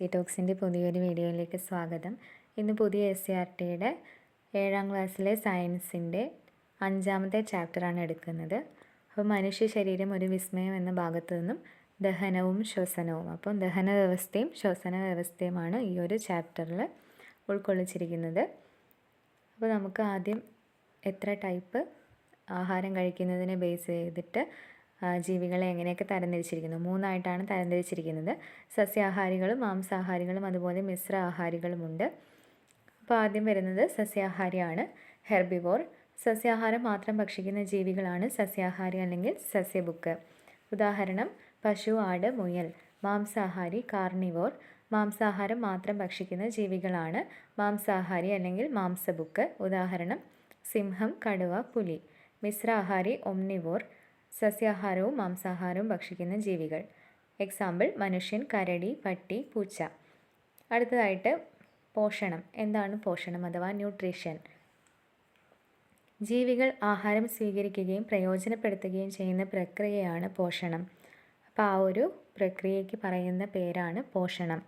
C ടോക്സിന്റെ പുതിയൊരു വീഡിയോയിലേക്ക് സ്വാഗതം. ഇന്ന് പുതിയ എസ് സി ആർ ടിയുടെ ഏഴാം ക്ലാസ്സിലെ സയൻസിന്റെ അഞ്ചാമത്തെ ചാപ്റ്ററാണ് എടുക്കുന്നത്. അപ്പോൾ മനുഷ്യ ശരീരം ഒരു വിസ്മയം എന്ന ഭാഗത്തു നിന്നും ദഹനവും ശ്വസനവും അപ്പം ദഹന വ്യവസ്ഥയും ശ്വസന വ്യവസ്ഥയുമാണ് ഈ ഒരു ചാപ്റ്ററിൽ ഉൾക്കൊള്ളിച്ചിരിക്കുന്നത്. അപ്പോൾ നമുക്ക് ആദ്യം എത്ര ടൈപ്പ് ആഹാരം കഴിക്കുന്നതിനെ ബേസ് ചെയ്തിട്ട് ജീവികളെ എങ്ങനെയൊക്കെ തരംതിരിച്ചിരിക്കുന്നു? മൂന്നായിട്ടാണ് തരംതിരിച്ചിരിക്കുന്നത്. സസ്യാഹാരികളും മാംസാഹാരികളും അതുപോലെ മിശ്ര ആഹാരികളുമുണ്ട്. അപ്പോൾ ആദ്യം വരുന്നത് സസ്യാഹാരിയാണ് ഹെർബിവോർ. സസ്യാഹാരം മാത്രം ഭക്ഷിക്കുന്ന ജീവികളാണ് സസ്യാഹാരി അല്ലെങ്കിൽ സസ്യബുക്ക്. ഉദാഹരണം പശു ആട് മുയൽ. മാംസാഹാരി കാർണിവോർ. മാംസാഹാരം മാത്രം ഭക്ഷിക്കുന്ന ജീവികളാണ് മാംസാഹാരി അല്ലെങ്കിൽ മാംസബുക്ക്. ഉദാഹരണം സിംഹം കടുവ പുലി. മിശ്രാഹാരി ഒമ്നിവോർ സസ്യാഹാരവും മാംസാഹാരവും ഭക്ഷിക്കുന്ന ജീവികൾ. എക്സാമ്പിൾ മനുഷ്യൻ കരടി പട്ടി പൂച്ച. അടുത്തതായിട്ട് പോഷണം. എന്താണ് പോഷണം അഥവാ ന്യൂട്രീഷൻ ജീവികൾ ആഹാരം സ്വീകരിക്കുകയും പ്രയോജനപ്പെടുത്തുകയും ചെയ്യുന്ന പ്രക്രിയയാണ് പോഷണം. അപ്പോൾ ആ ഒരു പ്രക്രിയയ്ക്ക് പറയുന്ന പേരാണ് പോഷണം.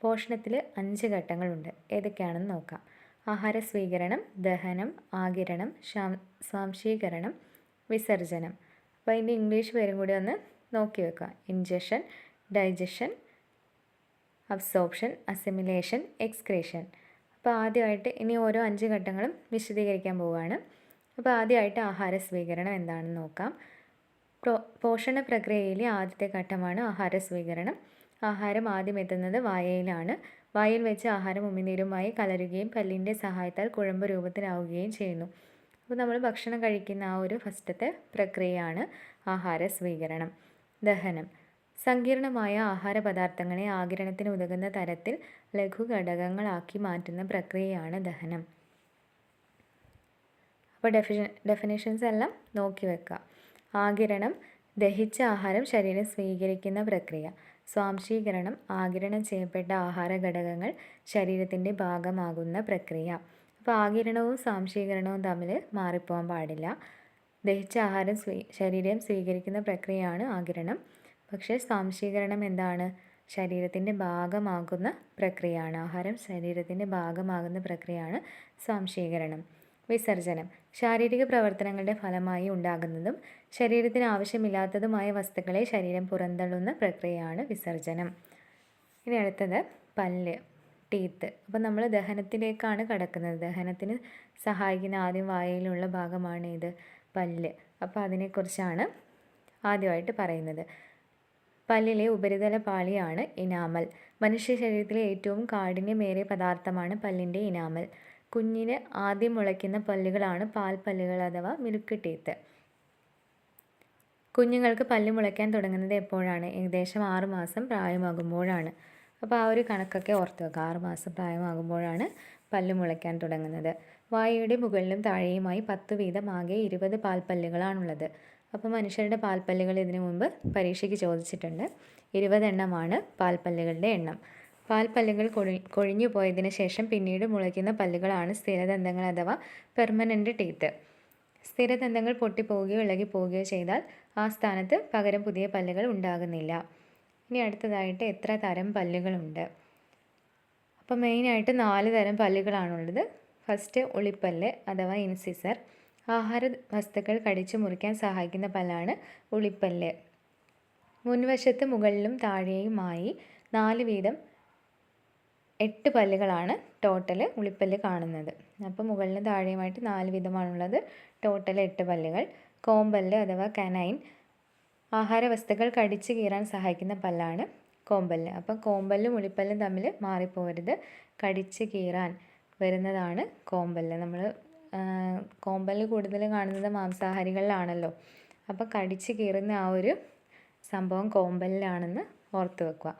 പോഷണത്തിൽ അഞ്ച് ഘട്ടങ്ങളുണ്ട്. ഏതൊക്കെയാണെന്ന് നോക്കാം. ആഹാര സ്വീകരണം ദഹനം ആകിരണം ശാം- സ്വാംശീകരണം വിസർജനം അപ്പോൾ അതിന്റെ ഇംഗ്ലീഷ് പേരും കൂടി ഒന്ന് നോക്കി വെക്കുക ingestion digestion absorption assimilation excretion അപ്പോൾ ആദ്യമായിട്ട് ഇനി ഓരോ അഞ്ച് ഘട്ടങ്ങളും വിശദീകരിക്കാൻ പോവുകയാണ് അപ്പോൾ ആദ്യമായിട്ട് ആഹാര സ്വീകരണം എന്താണെന്ന് നോക്കാം. പോഷണ പ്രക്രിയയിലെ ആദ്യത്തെ ഘട്ടമാണ് ആഹാര സ്വീകരണം. ആഹാരം ആദ്യം എത്തുന്നത് വായയിലാണ്. വായിൽ വെച്ച് ആഹാരം ഉമിനീരുമായി കലരുകയും പല്ലിന്റെ സഹായത്താൽ കുഴമ്പ് രൂപത്തിലാവുകയും ചെയ്യുന്നു. അപ്പോൾ നമ്മൾ ഭക്ഷണം കഴിക്കുന്ന ആ ഒരു ഫസ്റ്റത്തെ പ്രക്രിയയാണ് ആഹാര സ്വീകരണം ദഹനം. സങ്കീർണമായ ആഹാര പദാർത്ഥങ്ങളെ ആകിരണത്തിന് ഉതകുന്ന തരത്തിൽ ലഘുഘടകങ്ങളാക്കി മാറ്റുന്ന പ്രക്രിയയാണ് ദഹനം. അപ്പോൾ ഡെഫിഷ ഡെഫിനേഷൻസ് എല്ലാം നോക്കി വെക്കുക ആകിരണം ദഹിച്ച ആഹാരം ശരീരം സ്വീകരിക്കുന്ന പ്രക്രിയ. സ്വാംശീകരണം ആകിരണം ചെയ്യപ്പെട്ട ആഹാര ഘടകങ്ങൾ ശരീരത്തിന്റെ ഭാഗമാകുന്ന പ്രക്രിയ. അപ്പോൾ ആകിരണവും സ്വാംശീകരണവും തമ്മിൽ മാറിപ്പോകാൻ പാടില്ല. ദഹിച്ച ആഹാരം സ്വീ ശരീരം സ്വീകരിക്കുന്ന പ്രക്രിയയാണ് ആകിരണം. പക്ഷേ സാംശീകരണം എന്താണ്? ശരീരത്തിന്റെ ഭാഗമാകുന്ന പ്രക്രിയയാണ്. ആഹാരം ശരീരത്തിന്റെ ഭാഗമാകുന്ന പ്രക്രിയയാണ് സാംശീകരണം. വിസർജനം. ശാരീരിക പ്രവർത്തനങ്ങളുടെ ഫലമായി ഉണ്ടാകുന്നതും ശരീരത്തിന് ആവശ്യമില്ലാത്തതുമായ വസ്തുക്കളെ ശരീരം പുറന്തള്ളുന്ന പ്രക്രിയയാണ് വിസർജനം. ഇനി അടുത്തത് പല്ല്. ടീത്ത്. അപ്പോൾ നമ്മൾ ദഹനത്തിലേക്കാണ് കടക്കുന്നത്. ദഹനത്തിന് സഹായിക്കുന്ന ആദ്യം വായയിലുള്ള ഭാഗമാണ് ഇത് പല്ല്. അപ്പോൾ അതിനെക്കുറിച്ചാണ് ആദ്യമായിട്ട് പറയുന്നത്. പല്ലിലെ ഉപരിതല പാളിയാണ് ഇനാമൽ. മനുഷ്യ ശരീരത്തിലെ ഏറ്റവും കാഠിന്യമേറിയ പദാർത്ഥമാണ് പല്ലിന്റെ ഇനാമൽ. കുഞ്ഞിന് ആദ്യം മുളയ്ക്കുന്ന പല്ലുകളാണ് പാൽ പല്ലുകൾ അഥവാ മിൽക്ക് ടീത്ത്. കുഞ്ഞുങ്ങൾക്ക് പല്ല് മുളയ്ക്കാൻ തുടങ്ങുന്നത് എപ്പോഴാണ്? ഏകദേശം ആറുമാസം പ്രായമാകുമ്പോഴാണ്. അപ്പോൾ ആ ഒരു കണക്കൊക്കെ ഓർത്ത് വെക്കുക. ആറ് മാസം പ്രായമാകുമ്പോഴാണ് പല്ല് മുളയ്ക്കാൻ തുടങ്ങുന്നത്. വായയുടെ മുകളിലും താഴെയുമായി പത്ത് വീതം ആകെ ഇരുപത് പാൽപ്പല്ലുകളാണുള്ളത്. അപ്പോൾ മനുഷ്യരുടെ പാൽപ്പല്ലുകൾ ഇതിനു മുമ്പ് പരീക്ഷയ്ക്ക് ചോദിച്ചിട്ടുണ്ട്. ഇരുപതെണ്ണമാണ് പാൽപ്പല്ലുകളുടെ എണ്ണം. പാൽപ്പല്ലുകൾ കൊഴി കൊഴിഞ്ഞു പോയതിന് ശേഷം പിന്നീട് മുളയ്ക്കുന്ന പല്ലുകളാണ് സ്ഥിരദന്തങ്ങൾ അഥവാ പെർമനന്റ് ടീത്ത്. സ്ഥിരദന്തങ്ങൾ പൊട്ടിപ്പോവുകയോ ഇളകിപ്പോവുകയോ ചെയ്താൽ ആ സ്ഥാനത്ത് പകരം പുതിയ പല്ലുകൾ ഉണ്ടാകുന്നില്ല. ഇനി അടുത്തതായിട്ട് എത്ര തരം പല്ലുകളുണ്ട്? അപ്പോൾ മെയിനായിട്ട് നാല് തരം പല്ലുകളാണുള്ളത്. ഫസ്റ്റ് ഉളിപ്പല്ല് അഥവാ ഇൻസിസർ ആഹാര വസ്തുക്കൾ കടിച്ചു മുറിക്കാൻ സഹായിക്കുന്ന പല്ലാണ് ഉളിപ്പല്ല്. മുൻവശത്ത് മുകളിലും താഴെയുമായി നാല് വീതം എട്ട് പല്ലുകളാണ് ടോട്ടൽ ഉളിപ്പല്ല് കാണുന്നത്. അപ്പോൾ മുകളിലും താഴെയുമായിട്ട് നാല് വീതമാണുള്ളത് ടോട്ടൽ എട്ട് പല്ലുകൾ. കോമ്പല്ല് അഥവാ കനൈൻ ആഹാര വസ്തുക്കൾ കടിച്ചു കീറാൻ സഹായിക്കുന്ന പല്ലാണ് കോമ്പല്ല്. അപ്പം കോമ്പല്ലും ഉളിപ്പല്ലും തമ്മിൽ മാറിപ്പോരുത്. കടിച്ച് കീറാൻ വരുന്നതാണ് കോമ്പല്ല്. നമ്മൾ കോമ്പല്ല് കൂടുതൽ കാണുന്നത് മാംസാഹാരികളിലാണല്ലോ. അപ്പോൾ കടിച്ച് കീറുന്ന ആ ഒരു സംഭവം കോമ്പല്ലിലാണെന്ന് ഓർത്ത് വെക്കുക.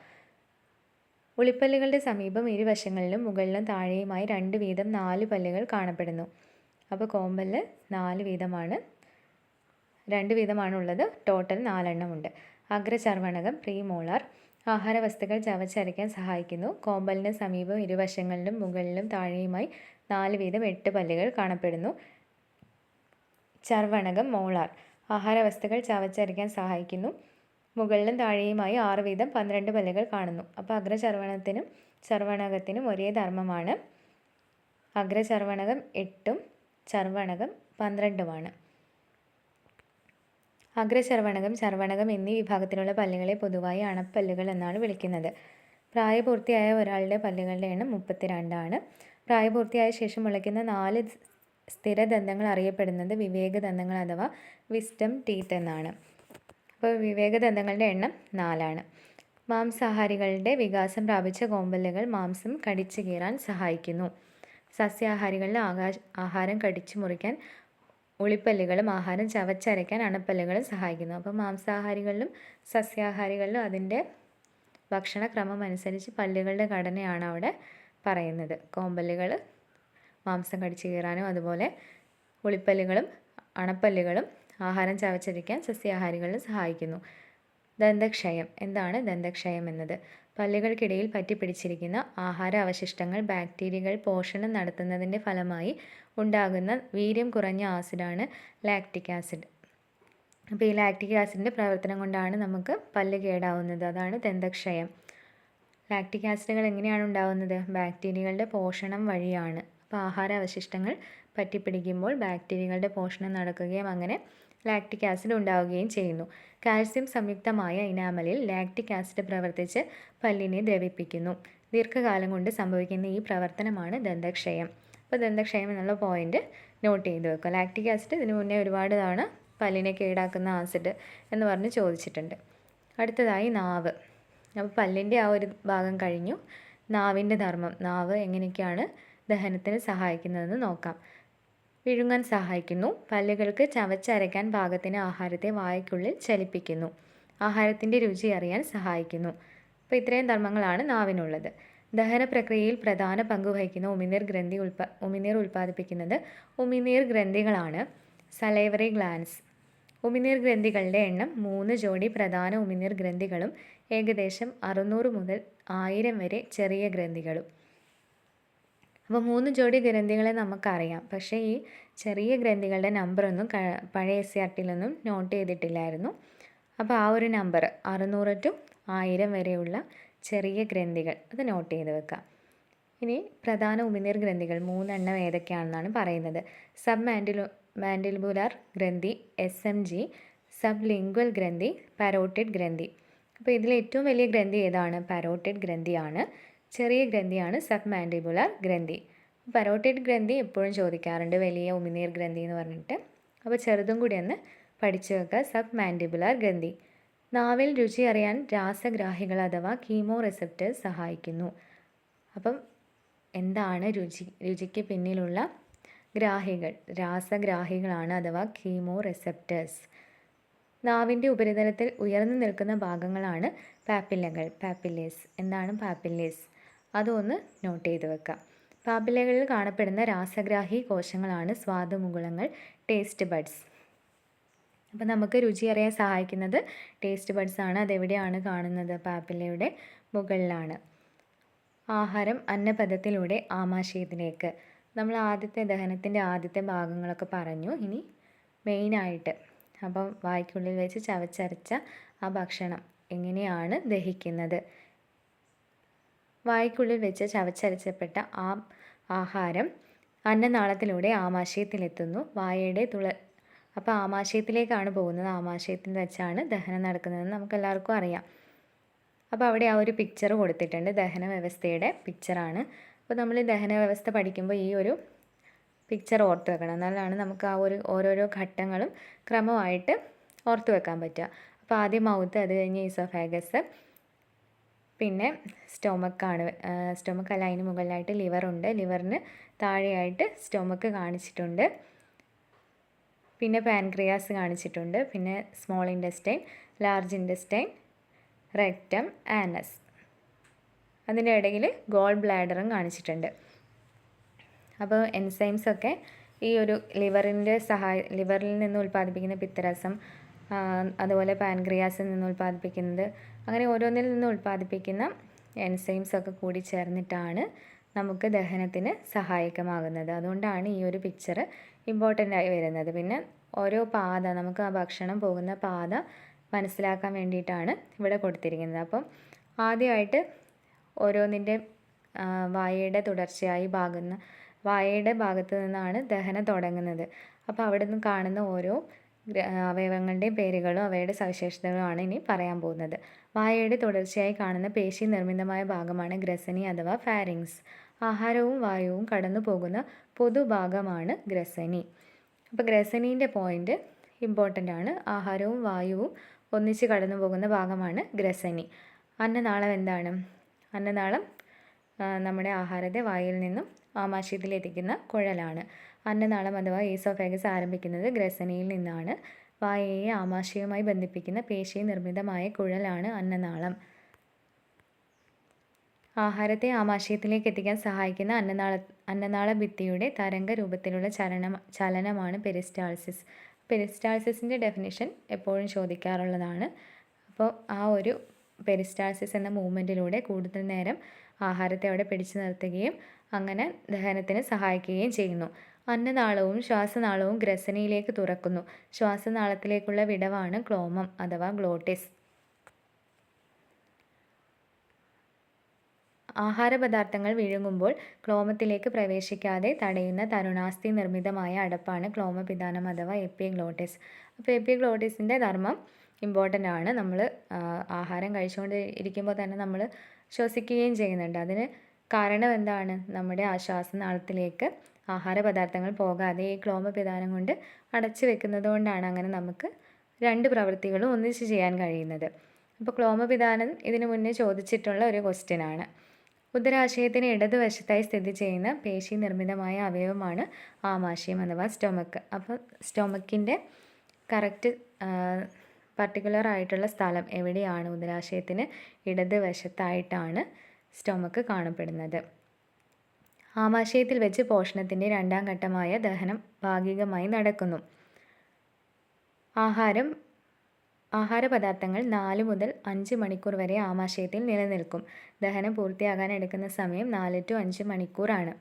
ഉളിപ്പല്ലുകളുടെ സമീപം ഇരുവശങ്ങളിലും മുകളിലും താഴെയുമായി രണ്ട് വീതം നാല് പല്ലുകൾ കാണപ്പെടുന്നു. അപ്പോൾ കോമ്പല്ല് നാല് വീതമാണ് രണ്ട് വീതമാണുള്ളത്. ടോട്ടൽ നാലെണ്ണമുണ്ട്. അഗ്രചർവണകം പ്രീമോളാർ ആഹാരവസ്തുക്കൾ ചവച്ചരയ്ക്കാൻ സഹായിക്കുന്നു. കോമ്പലിന് സമീപം ഇരുവശങ്ങളിലും മുകളിലും താഴെയുമായി നാല് വീതം എട്ട് പല്ലുകൾ കാണപ്പെടുന്നു. ചർവണകം മോളാർ ആഹാരവസ്തുക്കൾ ചവച്ചരയ്ക്കാൻ സഹായിക്കുന്നു. മുകളിലും താഴെയുമായി ആറ് വീതം പന്ത്രണ്ട് പല്ലുകൾ കാണുന്നു. അപ്പോൾ അഗ്രചർവണത്തിനും ചർവണകത്തിനും ഒരേ ധർമ്മമാണ്. അഗ്രചർവണകം എട്ടും ചർവണകം പന്ത്രണ്ടുമാണ്. അഗ്രചർവണകം ചർവണകം എന്നീ വിഭാഗത്തിലുള്ള പല്ലുകളെ പൊതുവായി അണപ്പല്ലുകൾ എന്നാണ് വിളിക്കുന്നത്. പ്രായപൂർത്തിയായ ഒരാളുടെ പല്ലുകളുടെ എണ്ണം മുപ്പത്തിരണ്ടാണ്. പ്രായപൂർത്തിയായ ശേഷം മുളയ്ക്കുന്ന നാല് സ്ഥിരദന്തങ്ങൾ അറിയപ്പെടുന്നത് വിവേകദന്തങ്ങൾ അഥവാ വിസ്റ്റം ടീത്ത് എന്നാണ്. അപ്പോൾ വിവേകദന്തങ്ങളുടെ എണ്ണം നാലാണ്. മാംസാഹാരികളുടെ വികാസം പ്രാപിച്ച കോമ്പല്ലുകൾ മാംസം കടിച്ചു കീറാൻ സഹായിക്കുന്നു. സസ്യാഹാരികളുടെ ആകാശ ആഹാരം കടിച്ചു മുറിക്കാൻ ഉളിപ്പല്ലുകളും ആഹാരം ചവച്ചരയ്ക്കാൻ അണപ്പല്ലുകളും സഹായിക്കുന്നു. അപ്പോൾ മാംസാഹാരികളിലും സസ്യാഹാരികളിലും അതിന്റെ ഭക്ഷണക്രമം അനുസരിച്ച് പല്ലുകളുടെ ഘടനയാണ് അവിടെ പറയുന്നത്. കോമ്പല്ലുകൾ മാംസം കടിച്ചു കീറാനും അതുപോലെ ഉളിപ്പല്ലുകളും അണപ്പല്ലുകളും ആഹാരം ചവച്ചരിക്കാൻ സസ്യാഹാരികളിൽ സഹായിക്കുന്നു. ദന്തക്ഷയം. എന്താണ് ദന്തക്ഷയം എന്നത്? പല്ലുകൾക്കിടയിൽ പറ്റിപ്പിടിച്ചിരിക്കുന്ന ആഹാര അവശിഷ്ടങ്ങൾ ബാക്ടീരിയകൾ പോഷണം നടത്തുന്നതിന്റെ ഫലമായി ഉണ്ടാകുന്ന വീര്യം കുറഞ്ഞ ആസിഡാണ് ലാക്റ്റിക് ആസിഡ്. അപ്പോൾ ഈ ലാക്റ്റിക് ആസിഡിന്റെ പ്രവർത്തനം കൊണ്ടാണ് നമുക്ക് പല്ല് കേടാവുന്നത്. അതാണ് ദന്തക്ഷയം. ലാക്റ്റിക് ആസിഡുകൾ എങ്ങനെയാണ് ഉണ്ടാകുന്നത് ബാക്ടീരിയകളുടെ പോഷണം വഴിയാണ്. അപ്പോൾ ആഹാര അവശിഷ്ടങ്ങൾ പറ്റിപ്പിടിക്കുമ്പോൾ ബാക്ടീരിയകളുടെ പോഷണം നടക്കുകയും അങ്ങനെ ലാക്റ്റിക് ആസിഡ് ഉണ്ടാവുകയും ചെയ്യുന്നു. കാൽസ്യം സംയുക്തമായ ഇനാമലിൽ ലാക്റ്റിക് ആസിഡ് പ്രവർത്തിച്ച് പല്ലിനെ ദ്രവിപ്പിക്കുന്നു. ദീർഘകാലം കൊണ്ട് സംഭവിക്കുന്ന ഈ പ്രവർത്തനമാണ് ദന്തക്ഷയം. അപ്പോൾ ദന്തക്ഷയം എന്നുള്ള പോയിന്റ് നോട്ട് ചെയ്ത് വെക്കുക. ലാക്റ്റിക് ആസിഡ് ഇതിനു മുന്നേ ഒരുപാട് തവണ പല്ലിനെ കേടാക്കുന്ന ആസിഡ് എന്ന് പറഞ്ഞ് ചോദിച്ചിട്ടുണ്ട്. അടുത്തതായി നാവ്. അപ്പോൾ പല്ലിന്റെ ആ ഒരു ഭാഗം കഴിഞ്ഞു. നാവിന്റെ ധർമ്മം. നാവ് എങ്ങനെയൊക്കെയാണ് ദഹനത്തിന് സഹായിക്കുന്നതെന്ന് നോക്കാം. വിഴുങ്ങാൻ സഹായിക്കുന്നു. പല്ലുകൾക്ക് ചവച്ചരയ്ക്കാൻ പാകത്തിന് ആഹാരത്തെ വായയ്ക്കുള്ളിൽ ചലിപ്പിക്കുന്നു. ആഹാരത്തിന്റെ രുചി അറിയാൻ സഹായിക്കുന്നു. അപ്പോൾ ഇത്രയും ധർമ്മങ്ങളാണ് നാവിനുള്ളത്. ദഹന പ്രക്രിയയിൽ പ്രധാന പങ്ക് വഹിക്കുന്ന ഉമിനീർ ഗ്രന്ഥി ഉൽപാ ഉമിനീർ ഉൽപ്പാദിപ്പിക്കുന്നത് ഉമിനീർ ഗ്രന്ഥികളാണ്. Salivary glands. ഉമിനീർ ഗ്രന്ഥികളുടെ എണ്ണം മൂന്ന് ജോഡി പ്രധാന ഉമിനീർ ഗ്രന്ഥികളും ഏകദേശം അറുന്നൂറ് മുതൽ ആയിരം വരെ ചെറിയ ഗ്രന്ഥികളും. അപ്പോൾ മൂന്ന് ജോഡി ഗ്രന്ഥികളെ നമുക്കറിയാം. പക്ഷേ ഈ ചെറിയ ഗ്രന്ഥികളുടെ നമ്പറൊന്നും ക പഴയ എസ് സി ആർ ടിയിലൊന്നും നോട്ട് ചെയ്തിട്ടില്ലായിരുന്നു. അപ്പോൾ ആ ഒരു നമ്പർ അറുന്നൂറ് ടു ആയിരം വരെയുള്ള ചെറിയ ഗ്രന്ഥികൾ അത് നോട്ട് ചെയ്ത് വെക്കാം. ഇനി പ്രധാന ഉമിനീർ ഗ്രന്ഥികൾ മൂന്നെണ്ണം ഏതൊക്കെയാണെന്നാണ് പറയുന്നത്. സബ് മാൻഡിലു മാൻഡിൽബുലാർ ഗ്രന്ഥി S M G sublingual ഗ്രന്ഥി പാരോട്ടിഡ് ഗ്രന്ഥി. അപ്പോൾ ഇതിൽ ഏറ്റവും വലിയ ഗ്രന്ഥി ഏതാണ്? പാരോട്ടിഡ് ഗ്രന്ഥിയാണ്. ചെറിയ ഗ്രന്ഥിയാണ് സബ് മാൻഡിബുലർ ഗ്രന്ഥി. പരോട്ടിഡ് ഗ്രന്ഥി എപ്പോഴും ചോദിക്കാറുണ്ട് വലിയ ഉമിനീർ ഗ്രന്ഥി എന്ന് പറഞ്ഞിട്ട്. അപ്പോൾ ചെറുതും കൂടി ഒന്ന് പഠിച്ചു വെക്കുക സബ് മാൻഡിബുലർ ഗ്രന്ഥി. നാവിൽ രുചി അറിയാൻ രാസഗ്രാഹികൾ അഥവാ കീമോ റിസപ്റ്റേഴ്സ് സഹായിക്കുന്നു. അപ്പം എന്താണ് രുചി? രുചിക്ക് പിന്നിലുള്ള ഗ്രാഹികൾ രാസഗ്രാഹികളാണ് അഥവാ കീമോ റെസെപ്റ്റേഴ്സ്. നാവിന്റെ ഉപരിതലത്തിൽ ഉയർന്നു നിൽക്കുന്ന ഭാഗങ്ങളാണ് പാപ്പില്ലകൾ പാപ്പില്ലേസ്. എന്താണ് പാപ്പില്ലേസ്? അതൊന്ന് നോട്ട് ചെയ്ത് വെക്കാം. പാപ്പിലകളിൽ കാണപ്പെടുന്ന രാസഗ്രാഹി കോശങ്ങളാണ് സ്വാദുമുകുളങ്ങൾ ടേസ്റ്റ് ബഡ്സ് അപ്പോൾ നമുക്ക് രുചി അറിയാൻ സഹായിക്കുന്നത് ടേസ്റ്റ് ബഡ്സ് ആണ്. അതെവിടെയാണ് കാണുന്നത്? പാപ്പിലയുടെ മുകളിലാണ്. ആഹാരം അന്നപഥത്തിലൂടെ ആമാശയത്തിലേക്ക്. നമ്മൾ ആദ്യത്തെ ദഹനത്തിന്റെ ആദ്യത്തെ ഭാഗങ്ങളൊക്കെ പറഞ്ഞു. ഇനി മെയിനായിട്ട് അപ്പം വായ്ക്കുള്ളിൽ വെച്ച് ചവച്ചരച്ച ആ ഭക്ഷണം എങ്ങനെയാണ് ദഹിക്കുന്നത്? വായ്ക്കുള്ളിൽ വെച്ച് ചവച്ചരച്ചപ്പെട്ട ആ ആഹാരം അന്നനാളത്തിലൂടെ ആമാശയത്തിലെത്തുന്നു. വായയുടെ തുള അപ്പോൾ ആമാശയത്തിലേക്കാണ് പോകുന്നത്. ആമാശയത്തിൽ വെച്ചാണ് ദഹനം നടക്കുന്നതെന്ന് നമുക്ക് എല്ലാവർക്കും അറിയാം. അപ്പോൾ അവിടെ ആ ഒരു പിക്ചർ കൊടുത്തിട്ടുണ്ട്. ദഹന വ്യവസ്ഥയുടെ പിക്ചറാണ് അപ്പോൾ നമ്മൾ ദഹന വ്യവസ്ഥ പഠിക്കുമ്പോൾ ഈ ഒരു പിക്ചർ ഓർത്ത് വെക്കണം. എന്നാലാണ് നമുക്ക് ആ ഒരു ഓരോരോ ഘട്ടങ്ങളും ക്രമമായിട്ട് ഓർത്ത് വെക്കാൻ പറ്റുക. അപ്പോൾ ആദ്യം മൗത്ത് അത് കഴിഞ്ഞ് ഈസോഫാഗസ് പിന്നെ സ്റ്റൊമക്കാണ്. സ്റ്റൊമക്ക് അല്ല അതിന് മുകളിലായിട്ട് ലിവറുണ്ട് ലിവറിന് താഴെയായിട്ട് സ്റ്റൊമക്ക് കാണിച്ചിട്ടുണ്ട്. പിന്നെ പാൻക്രിയാസ് കാണിച്ചിട്ടുണ്ട്. പിന്നെ small intestine large intestine rectum anus. അതിന്റെ ഇടയിൽ ഗോൾ ബ്ലാഡറും കാണിച്ചിട്ടുണ്ട്. അപ്പോൾ എൻസൈംസ് ഒക്കെ ഈ ഒരു ലിവറിന്റെ സഹായ ലിവറിൽ നിന്ന് ഉൽപ്പാദിപ്പിക്കുന്ന പിത്തരസം അതുപോലെ പാൻക്രിയാസിൽ നിന്ന് ഉൽപ്പാദിപ്പിക്കുന്നത്. അങ്ങനെ ഓരോന്നിൽ നിന്ന് ഉൽപ്പാദിപ്പിക്കുന്ന എൻസൈംസ് ഒക്കെ കൂടി ചേർന്നിട്ടാണ് നമുക്ക് ദഹനത്തിന് സഹായകമാകുന്നത്. അതുകൊണ്ടാണ് ഈ ഒരു പിക്ചർ ഇമ്പോർട്ടന്റ് ആയി വരുന്നത്. പിന്നെ ഓരോ പാത നമുക്ക് ആ ഭക്ഷണം പോകുന്ന പാത മനസ്സിലാക്കാൻ വേണ്ടിയിട്ടാണ് ഇവിടെ കൊടുത്തിരിക്കുന്നത്. അപ്പം ആദ്യമായിട്ട് ഓരോന്നിന്റെ വായയുടെ തുടർച്ചയായി ഭാഗുന്ന വായയുടെ ഭാഗത്ത് നിന്നാണ് ദഹനം തുടങ്ങുന്നത്. അപ്പോൾ അവിടെ നിന്ന് കാണുന്ന ഓരോ അവയവങ്ങളുടെയും പേരുകളും അവയുടെ സവിശേഷതകളുമാണ് ഇനി പറയാൻ പോകുന്നത്. വായയുടെ തുടർച്ചയായി കാണുന്ന പേശി നിർമ്മിതമായ ഭാഗമാണ് ഗ്രസനി അഥവാ ഫാരിങ്സ്. ആഹാരവും വായുവും കടന്നു പോകുന്ന പൊതുഭാഗമാണ് ഗ്രസനി. അപ്പോൾ ഗ്രസനീന്റെ പോയിന്റ് ഇമ്പോർട്ടന്റ് ആണ്. ആഹാരവും വായുവും ഒന്നിച്ച് കടന്നു പോകുന്ന ഭാഗമാണ് ഗ്രസനി. അന്നനാളം എന്താണ്? അന്നനാളം നമ്മുടെ ആഹാരത്തെ വായിൽ നിന്നും ആമാശയത്തിലെത്തിക്കുന്ന കുഴലാണ്. അന്നനാളം അഥവാ ഈസോഫാഗസ് ആരംഭിക്കുന്നത് ഗ്രസനിയിൽ നിന്നാണ്. വായയെ ആമാശയവുമായി ബന്ധിപ്പിക്കുന്ന പേശി നിർമ്മിതമായ കുഴലാണ് അന്നനാളം. ആഹാരത്തെ ആമാശയത്തിലേക്ക് എത്തിക്കാൻ സഹായിക്കുന്ന അന്നനാള അന്നനാള ഭിത്തിയുടെ തരംഗ രൂപത്തിലുള്ള ചലനം ചലനമാണ് പെരിസ്റ്റാൾസിസ്. പെരിസ്റ്റാൾസിസിന്റെ ഡെഫിനിഷൻ എപ്പോഴും ചോദിക്കാറുള്ളതാണ്. അപ്പോൾ ആ ഒരു പെരിസ്റ്റാൾസിസ് എന്ന മൂവ്മെന്റിലൂടെ കൂടുതൽ നേരം ആഹാരത്തെ അവിടെ പിടിച്ചു നിർത്തുകയും അങ്ങനെ ദഹനത്തിന് സഹായിക്കുകയും ചെയ്യുന്നു. അന്നനാളവും ശ്വാസനാളവും ഗ്രസനിയിലേക്ക് തുറക്കുന്നു. ശ്വാസനാളത്തിലേക്കുള്ള വിടവാണ് ക്ലോമം അഥവാ ഗ്ലോട്ടിസ്. ആഹാരപദാർത്ഥങ്ങൾ വിഴുങ്ങുമ്പോൾ ക്ലോമത്തിലേക്ക് പ്രവേശിക്കാതെ തടയുന്ന തരുണാസ്ഥി നിർമ്മിതമായ അടപ്പാണ് ക്ലോമപിതാനം അഥവാ എപ്പിഗ്ലോട്ടിസ്. അപ്പോൾ എപ്പിഗ്ലോട്ടിസിന്റെ ധർമ്മം ഇമ്പോർട്ടന്റ് ആണ്. നമ്മൾ ആഹാരം കഴിച്ചുകൊണ്ട് ഇരിക്കുമ്പോൾ തന്നെ നമ്മൾ ശ്വസിക്കുകയും ചെയ്യുന്നുണ്ട്. അതിന് കാരണം എന്താണ്? നമ്മുടെ ആശ്വാസനാളത്തിലേക്ക് ആഹാര പദാർത്ഥങ്ങൾ പോകാതെ ഈ ക്ലോമപിതാനം കൊണ്ട് അടച്ചു വെക്കുന്നത് കൊണ്ടാണ് അങ്ങനെ നമുക്ക് രണ്ട് പ്രവൃത്തികളും ഒന്നിച്ച് ചെയ്യാൻ കഴിയുന്നത്. അപ്പോൾ ക്ലോമപിതാനം ഇതിനു മുന്നേ ചോദിച്ചിട്ടുള്ള ഒരു ക്വസ്റ്റ്യൻ ആണ്. ഉദരാശയത്തിന് ഇടതുവശത്തായി സ്ഥിതി ചെയ്യുന്ന പേശി നിർമ്മിതമായ അവയവമാണ് ആമാശയം അഥവാ സ്റ്റൊമക്ക്. അപ്പോൾ സ്റ്റൊമക്കിന്റെ കറക്റ്റ് പർട്ടിക്കുലർ ആയിട്ടുള്ള സ്ഥലം എവിടെയാണ് ഉദരാശയത്തിന് ഇടതുവശത്തായിട്ടാണ് സ്റ്റൊമക്ക് കാണപ്പെടുന്നത്. ആമാശയത്തിൽ വെച്ച് പോഷണത്തിന്റെ രണ്ടാം ഘട്ടമായ ദഹനം ഭാഗികമായി നടക്കുന്നു. ആഹാരം ആഹാരപദാർത്ഥങ്ങൾ നാല് മുതൽ അഞ്ച് മണിക്കൂർ വരെ ആമാശയത്തിൽ നിലനിൽക്കും. ദഹനം പൂർത്തിയാകാൻ എടുക്കുന്ന സമയം നാല് ടു അഞ്ച് മണിക്കൂറാണ്.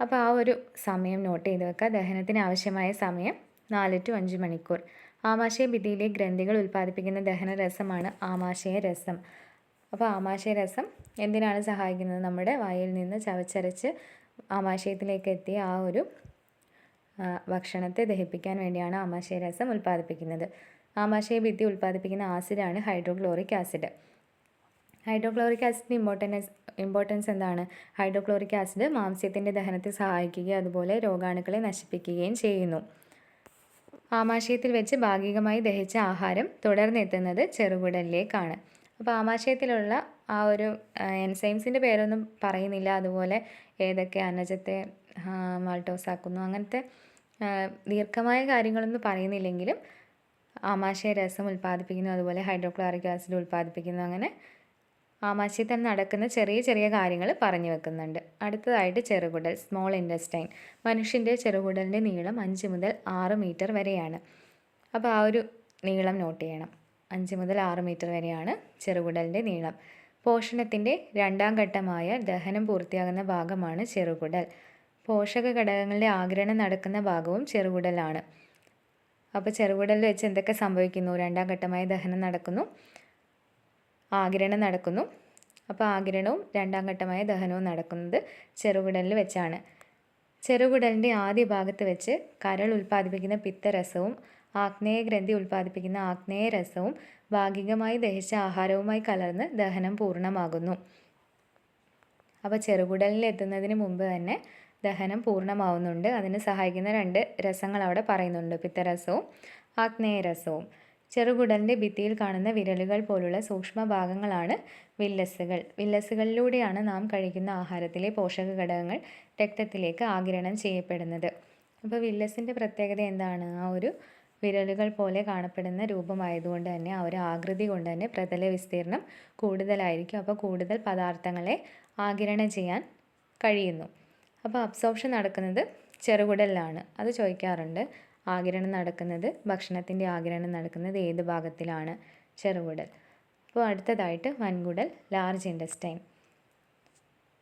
അപ്പോൾ ആ ഒരു സമയം നോട്ട് ചെയ്ത് വെക്കുക. ദഹനത്തിന് ആവശ്യമായ സമയം നാല് ടു അഞ്ച് മണിക്കൂർ. ആമാശയ ഭിത്തിയിലെ ഗ്രന്ഥികൾ ഉൽപ്പാദിപ്പിക്കുന്ന ദഹനരസമാണ് ആമാശയ രസം അപ്പോൾ ആമാശയ രസം എന്തിനാണ് സഹായിക്കുന്നത്? നമ്മുടെ വായിൽ നിന്ന് ചവച്ചരച്ച് ആമാശയത്തിലേക്ക് എത്തിയ ആ ഒരു ഭക്ഷണത്തെ ദഹിപ്പിക്കാൻ വേണ്ടിയാണ് ആമാശയ രസം ഉൽപ്പാദിപ്പിക്കുന്നത്. ആമാശയ ഭിത്തി ഉൽപ്പാദിപ്പിക്കുന്ന ആസിഡാണ് ഹൈഡ്രോക്ലോറിക് ആസിഡ്. ഹൈഡ്രോക്ലോറിക് ആസിഡിന്റെ ഇമ്പോർട്ടൻസ് ഇമ്പോർട്ടൻസ് എന്താണ്? ഹൈഡ്രോക്ലോറിക് ആസിഡ് മാംസ്യത്തിന്റെ ദഹനത്തെ സഹായിക്കുകയും അതുപോലെ രോഗാണുക്കളെ നശിപ്പിക്കുകയും ചെയ്യുന്നു. ആമാശയത്തിൽ വെച്ച് ഭാഗികമായി ദഹിച്ച ആഹാരം തുടർന്നെത്തുന്നത് ചെറുകുടലിലേക്കാണ് അപ്പോൾ ആമാശയത്തിലുള്ള ആ ഒരു എൻസൈംസിന്റെ പേരൊന്നും പറയുന്നില്ല. അതുപോലെ ഏതൊക്കെ അന്നജത്തെ മാൾട്ടോസാക്കുന്നു അങ്ങനത്തെ ദീർഘമായ കാര്യങ്ങളൊന്നും പറയുന്നില്ലെങ്കിലും ആമാശയ രസം ഉൽപ്പാദിപ്പിക്കുന്നു. അതുപോലെ ഹൈഡ്രോക്ലോറിക് ആസിഡ് ഉൽപ്പാദിപ്പിക്കുന്നു. അങ്ങനെ ആമാശയത്തിൽ നടക്കുന്ന ചെറിയ ചെറിയ കാര്യങ്ങൾ പറഞ്ഞു വെക്കുന്നുണ്ട്. അടുത്തതായിട്ട് ചെറുകുടൽ സ്മോൾ ഇൻഡസ്റ്റൈൻ മനുഷ്യന്റെ ചെറുകുടലിന്റെ നീളം അഞ്ച് മുതൽ ആറ് മീറ്റർ വരെയാണ്. അപ്പോൾ ആ ഒരു നീളം നോട്ട് ചെയ്യണം. അഞ്ച് മുതൽ ആറ് മീറ്റർ വരെയാണ് ചെറുകുടലിന്റെ നീളം. പോഷണത്തിന്റെ രണ്ടാം ഘട്ടമായ ദഹനം പൂർത്തിയാകുന്ന ഭാഗമാണ് ചെറുകുടൽ. പോഷക ഘടകങ്ങളുടെ ആഗിരണം നടക്കുന്ന ഭാഗവും ചെറുകുടലാണ്. അപ്പോൾ ചെറുകുടലിൽ വെച്ച് എന്തൊക്കെ സംഭവിക്കുന്നു? രണ്ടാം ഘട്ടമായ ദഹനം നടക്കുന്നു. ആകിരണം നടക്കുന്നു. അപ്പോൾ ആഗിരണവും രണ്ടാം ഘട്ടമായ ദഹനവും നടക്കുന്നത് ചെറുകുടലിൽ വെച്ചാണ്. ചെറുകുടലിന്റെ ആദ്യ ഭാഗത്ത് വെച്ച് കരൾ ഉൽപ്പാദിപ്പിക്കുന്ന പിത്തരസവും ആഗ്നേയ ഗ്രന്ഥി ഉൽപ്പാദിപ്പിക്കുന്ന ആഗ്നേയ രസവും ഭാഗികമായി ദഹിച്ച ആഹാരവുമായി കലർന്ന് ദഹനം പൂർണമാകുന്നു. അപ്പോൾ ചെറുകുടലിൽ എത്തുന്നതിന് മുമ്പ് തന്നെ ദഹനം പൂർണമാവുന്നുണ്ട്. അതിന് സഹായിക്കുന്ന രണ്ട് രസങ്ങൾ അവിടെ പറയുന്നുണ്ട്. പിത്തരസവും ആഗ്നേയരസവും. ചെറുകുടലിന്റെ ഭിത്തിയിൽ കാണുന്ന വിരലുകൾ പോലുള്ള സൂക്ഷ്മ ഭാഗങ്ങളാണ് വില്ലസുകൾ വില്ലസുകളിലൂടെയാണ് നാം കഴിക്കുന്ന ആഹാരത്തിലെ പോഷക ഘടകങ്ങൾ രക്തത്തിലേക്ക് ആഗിരണം ചെയ്യപ്പെടുന്നത്. അപ്പോൾ വില്ലസിന്റെ പ്രത്യേകത എന്താണ്? ആ ഒരു വിരലുകൾ പോലെ കാണപ്പെടുന്ന രൂപമായതുകൊണ്ട് തന്നെ ആ ഒരു ആകൃതി കൊണ്ട് തന്നെ പ്രതല വിസ്തീർണം കൂടുതലായിരിക്കും. അപ്പോൾ കൂടുതൽ പദാർത്ഥങ്ങളെ ആഗിരണം ചെയ്യാൻ കഴിയുന്നു. അപ്പോൾ അബ്സോർപ്ഷൻ നടക്കുന്നത് ചെറുകുടലിലാണ്. അത് ചോദിക്കാറുണ്ട് ആകിരണം നടക്കുന്നത് ഭക്ഷണത്തിന്റെ ആഗിരണം നടക്കുന്നത് ഏത് ഭാഗത്തിലാണ്? ചെറുകുടൽ. അപ്പോൾ അടുത്തതായിട്ട് വൻകുടൽ ലാർജ് ഇൻഡസ്റ്റൈൻ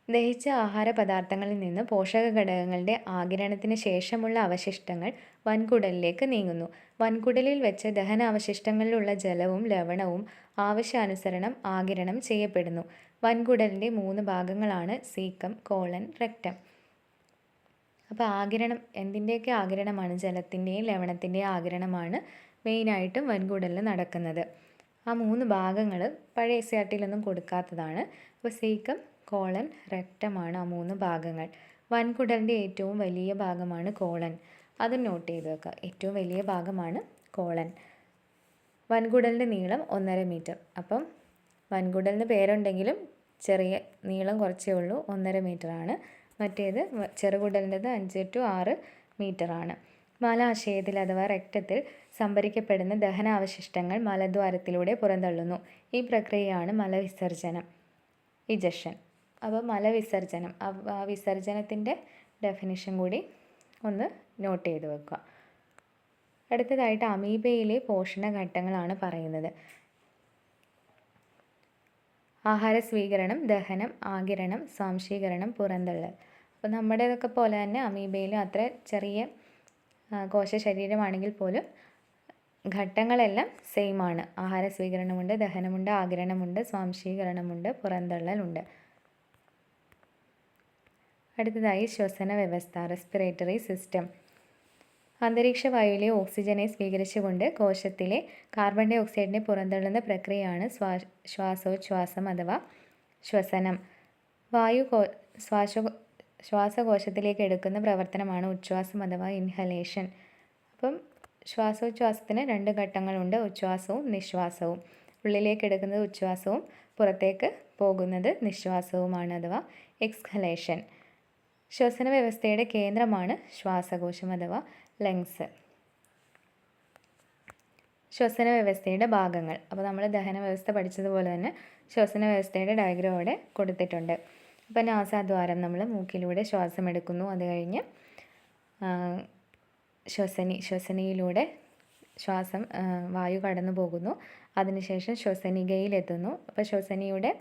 ദഹിച്ച ആഹാര പദാർത്ഥങ്ങളിൽ നിന്ന് പോഷക ഘടകങ്ങളുടെ ആഗിരണത്തിന് ശേഷമുള്ള അവശിഷ്ടങ്ങൾ വൻകുടലിലേക്ക് നീങ്ങുന്നു. വൻകുടലിൽ വെച്ച് ദഹനാവശിഷ്ടങ്ങളിലുള്ള ജലവും ലവണവും ആവശ്യാനുസരണം ആഗിരണം ചെയ്യപ്പെടുന്നു. വൻകുടലിന്റെ മൂന്ന് ഭാഗങ്ങളാണ് സീക്കം കോളൻ റെക്റ്റം അപ്പോൾ ആഗിരണം എന്തിന്റെയൊക്കെ ആഗിരണമാണ്? ജലത്തിന്റെയും ലവണത്തിന്റെയും ആഗിരണമാണ് മെയിനായിട്ടും വൻകുടലിൽ നടക്കുന്നത്. ആ മൂന്ന് ഭാഗങ്ങൾ പഴയ എസ് ആർ ടിയിലൊന്നും കൊടുക്കാത്തതാണ്. അപ്പോൾ സീക്കം കോളൻ രക്തമാണ് ആ മൂന്ന് ഭാഗങ്ങൾ. വൻകുടലിന്റെ ഏറ്റവും വലിയ ഭാഗമാണ് കോളൻ. അത് നോട്ട് ചെയ്ത് വെക്കുക ഏറ്റവും വലിയ ഭാഗമാണ് കോളൻ. വൻകുടലിന്റെ നീളം ഒന്നര മീറ്റർ. അപ്പം വൻകുടലിന് പേരുണ്ടെങ്കിലും ചെറിയ നീളം കുറച്ചേ ഉള്ളൂ. ഒന്നര മീറ്ററാണ്. മറ്റേത് ചെറുകുടലിന്റെത് അഞ്ച് ടു ആറ് മീറ്ററാണ്. മലാശയത്തിൽ അഥവാ രക്തത്തിൽ സംഭരിക്കപ്പെടുന്ന ദഹനാവശിഷ്ടങ്ങൾ മലദ്വാരത്തിലൂടെ പുറന്തള്ളുന്നു. ഈ പ്രക്രിയയാണ് മലവിസർജനം. ഇജഷൻ അപ്പോൾ മലവിസർജനം. ആ വിസർജനത്തിന്റെ ഡെഫിനിഷൻ കൂടി ഒന്ന് നോട്ട് ചെയ്ത് വെക്കുക. അടുത്തതായിട്ട് അമീബയിലെ പോഷണ ഘട്ടങ്ങളാണ് പറയുന്നത്. ആഹാര സ്വീകരണം ദഹനം ആകിരണം സ്വാംശീകരണം പുറന്തള്ളൽ. അപ്പോൾ നമ്മുടേതൊക്കെ പോലെ തന്നെ അമീബയിലും അത്ര ചെറിയ കോശ ശരീരമാണെങ്കിൽ പോലും ഘട്ടങ്ങളെല്ലാം സെയിം ആണ് ആഹാര സ്വീകരണമുണ്ട് ദഹനമുണ്ട് ആകിരണമുണ്ട് സ്വാംശീകരണമുണ്ട് പുറന്തള്ളലുണ്ട്. അടുത്തതായി ശ്വസന വ്യവസ്ഥ റെസ്പിറേറ്ററി സിസ്റ്റം. അന്തരീക്ഷ വായുവിലെ ഓക്സിജനെ സ്വീകരിച്ചുകൊണ്ട് കോശത്തിലെ കാർബൺ ഡൈ ഓക്സൈഡിനെ പുറന്തള്ളുന്ന പ്രക്രിയയാണ് ശ്വാ ശ്വാസോച്ഛ്വാസം അഥവാ ശ്വസനം. വായു കോ ശ്വാസ ശ്വാസകോശത്തിലേക്ക് എടുക്കുന്ന പ്രവർത്തനമാണ് ഉച്ഛ്വാസം അഥവാ ഇൻഹലേഷൻ. അപ്പം ശ്വാസോച്ഛ്വാസത്തിന് രണ്ട് ഘട്ടങ്ങളുണ്ട് ഉച്ഛ്വാസവും നിശ്വാസവും. ഉള്ളിലേക്ക് എടുക്കുന്നത് ഉച്ഛ്വാസവും പുറത്തേക്ക് പോകുന്നത് നിശ്വാസവുമാണ് അഥവാ എക്സ്ഹലേഷൻ. ശ്വസന വ്യവസ്ഥയുടെ കേന്ദ്രമാണ് ശ്വാസകോശം അഥവാ ലങ്സ്. ശ്വസന വ്യവസ്ഥയുടെ ഭാഗങ്ങൾ. അപ്പോൾ നമ്മൾ ദഹന വ്യവസ്ഥ പഠിച്ചതുപോലെ തന്നെ ശ്വസന വ്യവസ്ഥയുടെ ഡയഗ്രം അവിടെ കൊടുത്തിട്ടുണ്ട്. അപ്പോൾ നാസാദ്വാരം നമ്മൾ മൂക്കിലൂടെ ശ്വാസം എടുക്കുന്നു. അത് കഴിഞ്ഞ് ശ്വസനി ശ്വസനിയിലൂടെ ശ്വാസം വായു കടന്നു പോകുന്നു. അതിനുശേഷം ശ്വസനികയിലെത്തുന്നു. അപ്പോൾ ശ്വസനിയുടെ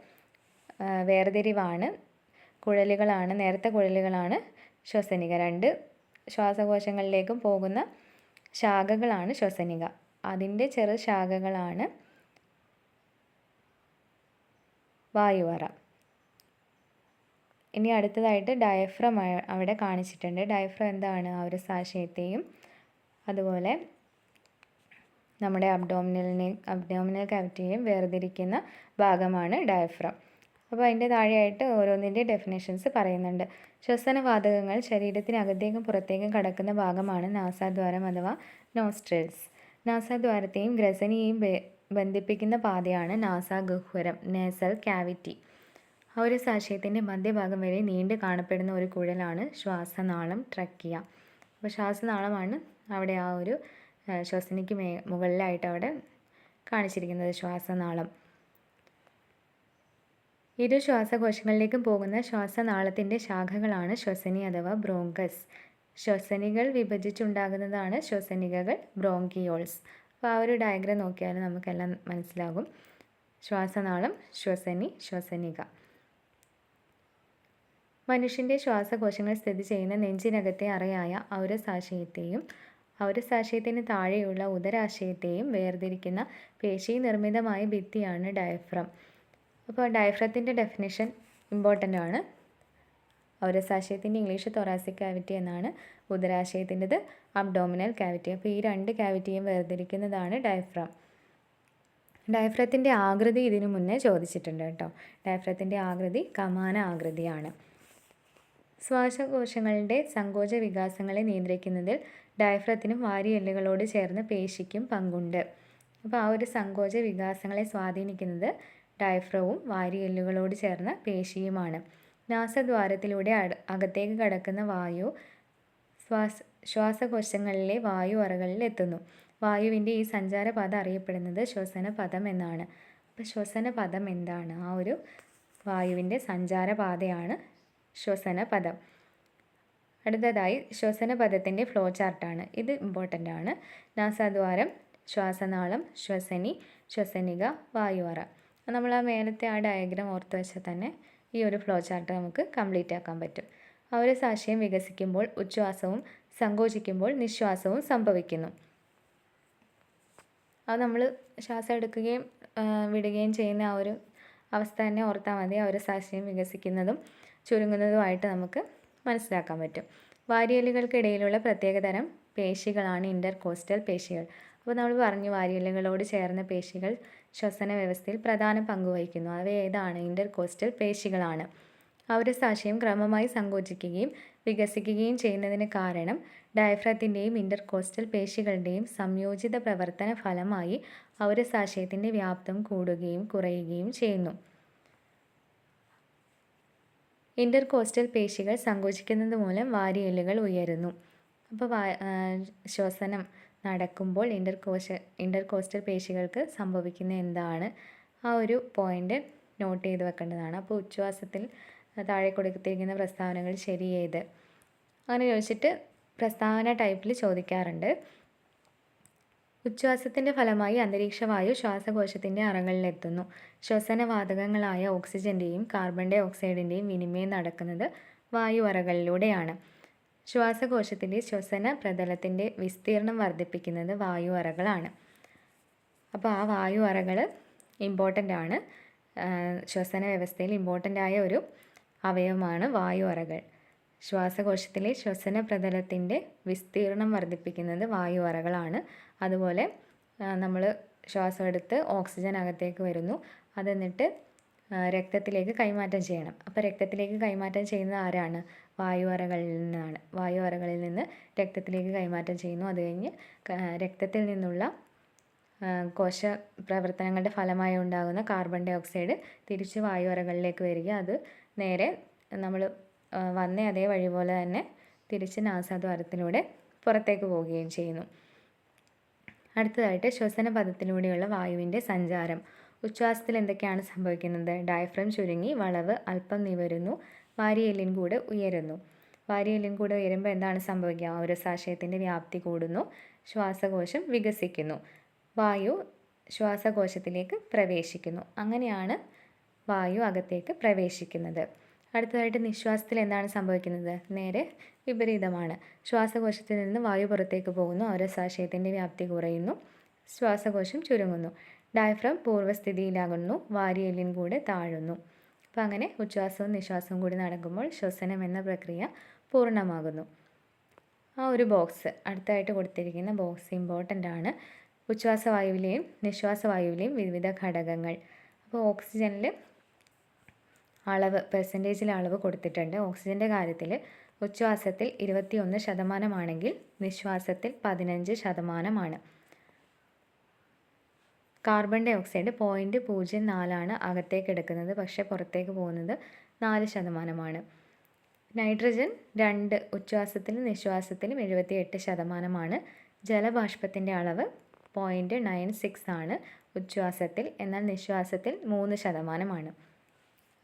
വേർതിരിവാണ് കുഴലുകളാണ് നേരത്തെ കുഴലുകളാണ് ശ്വസനിക. രണ്ട് ശ്വാസകോശങ്ങളിലേക്കും പോകുന്ന ശാഖകളാണ് ശ്വസനിക. അതിന്റെ ചെറു ശാഖകളാണ് വായുവറ. ഇനി അടുത്തതായിട്ട് ഡയഫ്രം അവിടെ കാണിച്ചിട്ടുണ്ട്. ഡയഫ്രം എന്താണ്? ആ ഒരു സാശയത്തെയും അതുപോലെ നമ്മുടെ അബ്ഡോമിനലിനെ അബ്ഡോമിനൽ കാവിറ്റിയെയും വേർതിരിക്കുന്ന ഭാഗമാണ് ഡയഫ്രം അപ്പോൾ അതിന്റെ താഴെയായിട്ട് ഓരോന്നിന്റെ ഡെഫിനേഷൻസ് പറയുന്നുണ്ട്. ശ്വസനവാതകങ്ങൾ ശരീരത്തിനകത്തേക്കും പുറത്തേക്കും കടക്കുന്ന ഭാഗമാണ് നാസാദ്വാരം അഥവാ നോസ്ട്രൽസ്. നാസാദ്വാരത്തെയും ഗ്രസനിയെയും ബന്ധിപ്പിക്കുന്ന പാതയാണ് നാസാഗഹ്വരം നേസൽ കാവിറ്റി ആ ഒരു സാശയത്തിന്റെ മധ്യഭാഗം വരെ നീണ്ടു കാണപ്പെടുന്ന ഒരു കുഴലാണ് ശ്വാസനാളം ട്രക്കിയ. അപ്പോൾ ശ്വാസനാളമാണ് അവിടെ ആ ഒരു ശ്വസനിക്ക് മേ മുകളിലായിട്ട് അവിടെ കാണിച്ചിരിക്കുന്നത് ശ്വാസനാളം. ഇരു ശ്വാസകോശങ്ങളിലേക്കും പോകുന്ന ശ്വാസനാളത്തിന്റെ ശാഖകളാണ് ശ്വസനി അഥവാ ബ്രോങ്കസ്. ശ്വസനികൾ വിഭജിച്ചുണ്ടാകുന്നതാണ് ശ്വസനികകൾ ബ്രോങ്കിയോൾസ്. അപ്പോൾ ആ ഒരു ഡയഗ്രം നോക്കിയാൽ നമുക്കെല്ലാം മനസ്സിലാകും. ശ്വാസനാളം ശ്വസനി ശ്വസനിക. മനുഷ്യന്റെ ശ്വാസകോശങ്ങൾ സ്ഥിതി ചെയ്യുന്ന നെഞ്ചിനകത്തെ അറയായ ഔരസാശയത്തെയും ഔരസാശയത്തിന് താഴെയുള്ള ഉദരാശയത്തെയും വേർതിരിക്കുന്ന പേശി നിർമ്മിതമായ ഭിത്തിയാണ് ഡയഫ്രം അപ്പോൾ ഡയഫ്രത്തിന്റെ ഡെഫിനേഷൻ ഇമ്പോർട്ടന്റ് ആണ്. ഔരസാശയത്തിന്റെ ഇംഗ്ലീഷ് തൊറാസിക് കാവിറ്റി എന്നാണ് ഉദരാശയത്തിന്റെത് അബ്ഡോമിനൽ കാവിറ്റി അപ്പോൾ ഈ രണ്ട് കാവിറ്റിയും വേർതിരിക്കുന്നതാണ് ഡയഫ്രം ഡയഫ്രത്തിന്റെ ആകൃതി ഇതിനു മുന്നേ ചോദിച്ചിട്ടുണ്ട് കേട്ടോ. ഡയഫ്രത്തിന്റെ ആകൃതി കമാന ആകൃതിയാണ്. ശ്വാസകോശങ്ങളുടെ സങ്കോച വികാസങ്ങളെ നിയന്ത്രിക്കുന്നതിൽ ഡയഫ്രത്തിനും വാരിയെല്ലുകളോട് ചേർന്ന് പേശിക്കും പങ്കുണ്ട്. അപ്പോൾ ആ ഒരു സങ്കോച വികാസങ്ങളെ സ്വാധീനിക്കുന്നത് ഡയഫ്രവും വാരിയെല്ലുകളോട് ചേർന്ന പേശിയുമാണ്. നാസദ്വാരത്തിലൂടെ അകത്തേക്ക് കടക്കുന്ന വായു ശ്വാസ ശ്വാസകോശങ്ങളിലെ വായു അറകളിൽ എത്തുന്നു. വായുവിന്റെ ഈ സഞ്ചാരപാത അറിയപ്പെടുന്നത് ശ്വസനപഥം എന്നാണ്. അപ്പോൾ ശ്വസനപഥം എന്താണ്? ആ ഒരു വായുവിന്റെ സഞ്ചാരപാതയാണ് ശ്വസനപഥം അടുത്തതായി ശ്വസനപഥത്തിന്റെ ഫ്ലോ ചാർട്ടാണ് ഇത് ഇമ്പോർട്ടന്റ് ആണ് നാസാദ്വാരം ശ്വാസനാളം ശ്വസനി ശ്വസനിക വായുവറ. നമ്മൾ ആ മേലത്തെ ആ ഡയഗ്രാം ഓർത്ത് വെച്ചാൽ തന്നെ ഈ ഒരു ഫ്ലോ ചാർട്ട് നമുക്ക് കംപ്ലീറ്റ് ആക്കാൻ പറ്റും. ആ ഒരു സാക്ഷ്യം വികസിക്കുമ്പോൾ ഉച്ഛ്വാസവും സങ്കോചിക്കുമ്പോൾ നിശ്വാസവും സംഭവിക്കുന്നു. അത് നമ്മൾ ശ്വാസം എടുക്കുകയും വിടുകയും ചെയ്യുന്ന ആ ഒരു അവസ്ഥ തന്നെ ഓർത്താൽ മതി. ആ ഒരു സാക്ഷ്യം വികസിക്കുന്നതും ചുരുങ്ങുന്നതുമായിട്ട് നമുക്ക് മനസ്സിലാക്കാൻ പറ്റും. വാരിയലുകൾക്കിടയിലുള്ള പ്രത്യേകതരം പേശികളാണ് ഇന്റർ കോസ്റ്റൽ പേശികൾ. അപ്പോൾ നമ്മൾ പറഞ്ഞു വാരിയലുകളോട് ചേർന്ന പേശികൾ ശ്വസന വ്യവസ്ഥയിൽ പ്രധാന പങ്ക് വഹിക്കുന്നു. അവ ഏതാണ്? ഇന്റർ കോസ്റ്റൽ പേശികളാണ്. സാക്ഷ്യം ക്രമമായി സങ്കോചിക്കുകയും വികസിക്കുകയും ചെയ്യുന്നതിന് കാരണം ഡയഫ്രത്തിന്റെയും ഇന്റർകോസ്റ്റൽ പേശികളുടെയും സംയോജിത പ്രവർത്തന ഫലമായി ഔരസാശയത്തിന്റെ വ്യാപ്തം കൂടുകയും കുറയുകയും ചെയ്യുന്നു. ഇന്റർകോസ്റ്റൽ പേശികൾ സങ്കോചിക്കുന്നത് മൂലം വാരിയെല്ലുകൾ ഉയരുന്നു. അപ്പോൾ ശ്വസനം നടക്കുമ്പോൾ ഇന്റർ കോസ്റ്റൽ പേശികൾക്ക് സംഭവിക്കുന്ന എന്താണ്? ആ ഒരു പോയിന്റ് നോട്ട് ചെയ്ത് വെക്കേണ്ടതാണ്. അപ്പോൾ ഉച്ഛ്വാസത്തിൽ താഴെ കൊടുത്തിരിക്കുന്ന പ്രസ്താവനകൾ ശരി ഏത്? അങ്ങനെ ചോദിച്ചിട്ട് പ്രസ്താവന ടൈപ്പിൽ ചോദിക്കാറുണ്ട്. ഉച്ഛ്വാസത്തിന്റെ ഫലമായി അന്തരീക്ഷ വായു ശ്വാസകോശത്തിന്റെ അറകളിലെത്തുന്നു ശ്വസനവാതകങ്ങളായ ഓക്സിജന്റെയും കാർബൺ ഡൈ ഓക്സൈഡിന്റെയും വിനിമയം നടക്കുന്നത് വായു അറകളിലൂടെയാണ്. ശ്വാസകോശത്തിന്റെ ശ്വസന പ്രതലത്തിന്റെ വിസ്തീർണം വർദ്ധിപ്പിക്കുന്നത് വായു അറകളാണ് അപ്പോൾ ആ വായു അറകൾ ഇമ്പോർട്ടന്റ് ആണ് ശ്വസന വ്യവസ്ഥയിൽ ഇമ്പോർട്ടന്റ് ആയ ഒരു അവയവമാണ് വായു അറകൾ ശ്വാസകോശത്തിലെ ശ്വസന പ്രതലത്തിന്റെ വിസ്തീർണം വർദ്ധിപ്പിക്കുന്നത് വായു അറകളാണ് അതുപോലെ നമ്മൾ ശ്വാസം എടുത്ത് ഓക്സിജൻ അകത്തേക്ക് വരുന്നു. അത് എന്നിട്ട് രക്തത്തിലേക്ക് കൈമാറ്റം ചെയ്യണം. അപ്പോൾ രക്തത്തിലേക്ക് കൈമാറ്റം ചെയ്യുന്നത് ആരാണ്? വായു അറകളിൽ നിന്നാണ്. വായു അറകളിൽ നിന്ന് രക്തത്തിലേക്ക് കൈമാറ്റം ചെയ്യുന്നു. അത് കഴിഞ്ഞ് രക്തത്തിൽ നിന്നുള്ള കോശ പ്രവർത്തനങ്ങളുടെ ഫലമായി ഉണ്ടാകുന്ന കാർബൺ ഡൈ ഓക്സൈഡ് തിരിച്ച് വായു അറകളിലേക്ക് വരിക. അത് നേരെ നമ്മൾ വന്ന അതേ വഴി പോലെ തന്നെ തിരിച്ച് നാസാദ്വാരത്തിലൂടെ പുറത്തേക്ക് പോവുകയും ചെയ്യുന്നു. അടുത്തതായിട്ട് ശ്വസന പദത്തിലൂടെയുള്ള വായുവിന്റെ സഞ്ചാരം. ഉച്ഛ്വാസത്തിൽ എന്തൊക്കെയാണ് സംഭവിക്കുന്നത്? ഡയഫ്രം ചുരുങ്ങി വളവ് അല്പം നിവരുന്നു വാരിയെല്ലിൻ കൂടെ ഉയരുന്നു. വാരിയെല്ലിൻ കൂടെ ഉയരുമ്പോൾ എന്താണ് സംഭവിക്കുക? ഒരു സാശയത്തിന്റെ വ്യാപ്തി കൂടുന്നു ശ്വാസകോശം വികസിക്കുന്നു വായു ശ്വാസകോശത്തിലേക്ക് പ്രവേശിക്കുന്നു. അങ്ങനെയാണ് വായു അകത്തേക്ക് പ്രവേശിക്കുന്നത്. അടുത്തതായിട്ട് നിശ്വാസത്തിൽ എന്താണ് സംഭവിക്കുന്നത്? നേരെ വിപരീതമാണ്. ശ്വാസകോശത്തിൽ നിന്ന് വായു പുറത്തേക്ക് പോകുന്നു ഔരസാശയത്തിന്റെ വ്യാപ്തി കുറയുന്നു ശ്വാസകോശം ചുരുങ്ങുന്നു. ഡയഫ്രം പൂർവസ്ഥിതിയിലാകുന്നു വാരിയെല്ലിൻ കൂടെ താഴുന്നു. അപ്പം അങ്ങനെ ഉച്ഛ്വാസവും നിശ്വാസവും കൂടി നടക്കുമ്പോൾ ശ്വസനം എന്ന പ്രക്രിയ പൂർണമാകുന്നു. ആ ഒരു ബോക്സ് അടുത്തായിട്ട് കൊടുത്തിരിക്കുന്ന ബോക്സ് ഇമ്പോർട്ടന്റ് ആണ്. ഉച്ഛ്വാസവായുവിലെയും നിശ്വാസവായുവിലെയും വിവിധ ഘടകങ്ങൾ. അപ്പോൾ ഓക്സിജനിൽ അളവ് പെർസെന്റേജിൽ അളവ് കൊടുത്തിട്ടുണ്ട്. ഓക്സിജന്റെ കാര്യത്തിൽ ഉച്ഛ്വാസത്തിൽ ഇരുപത്തിയൊന്ന് ശതമാനമാണെങ്കിൽ നിശ്വാസത്തിൽ പതിനഞ്ച് ശതമാനമാണ്. കാർബൺ ഡൈ ഓക്സൈഡ് പോയിന്റ് പൂജ്യം നാലാണ് അകത്തേക്ക് എടുക്കുന്നത്. പക്ഷേ പുറത്തേക്ക് പോകുന്നത് നാല് ശതമാനമാണ്. നൈട്രജൻ രണ്ട് ഉച്ഛ്വാസത്തിലും നിശ്വാസത്തിലും എഴുപത്തി എട്ട് ശതമാനമാണ്. ജലബാഷ്പത്തിന്റെ അളവ് പോയിന്റ് നയൻ സിക്സ് ആണ് ഉച്ഛ്വാസത്തിൽ. എന്നാൽ നിശ്വാസത്തിൽ മൂന്ന് ശതമാനമാണ്.